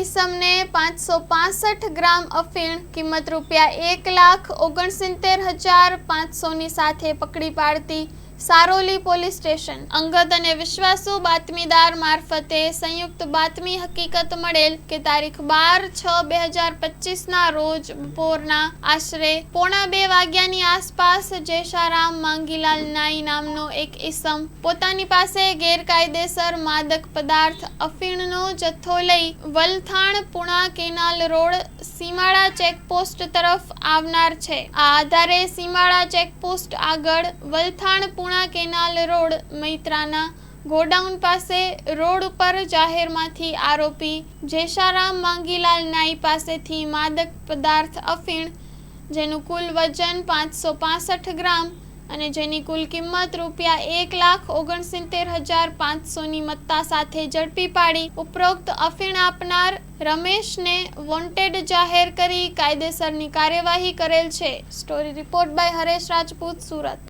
ઈસમને પાંચસો પાસઠ ગ્રામ અફીણ, કિંમત રૂપિયા એક લાખ ઓગણસિત્તેર હજાર પાંચસોની સાથે પકડી પાડતી સારોલી પોલીસ સ્ટેશન. અંગત અને વિશ્વાસુ બાતમીદાર મારફતે સંયુક્ત બાતમી હકીકત મળેલ કે તારીખ બાર છ બે હજાર પચીસના રોજ બપોરના આશરે પોણા બે વાગ્યાની આસપાસ જેશારામ માંગીલાલ નાઈ નામનો એક ઈસમ પોતાની પાસે ગેરકાયદેસર માદક પદાર્થ અફીણનો જથ્થો લઈ Valthan Puna canal road Simada check post તરફ આવનાર છે. આ આધારે સીમાડા ચેકપોસ્ટ આગળ વલથાણ પુણા કેનાલ રોડ મૈત્રાના ગોડાઉન પાસે રોડ ઉપર જાહેરમાંથી આરોપી જેશારામ માંગીલાલ નાઈ પાસેથી માદક પદાર્થ અફીણ, જેનું કુલ વજન પાંચસો પાસઠ ગ્રામ અને જેની કુલ કિંમત રૂપિયા એક લાખ ઓગણસિત્તેર હજાર પાંચસોની મત્તા સાથે ઝડપી પાડી ઉપરોક્ત અફીણ આપનાર રમેશને વોન્ટેડ જાહેર કરી કાયદેસરની કાર્યવાહી કરેલ છે. Story report by Haresh Rajput, Surat.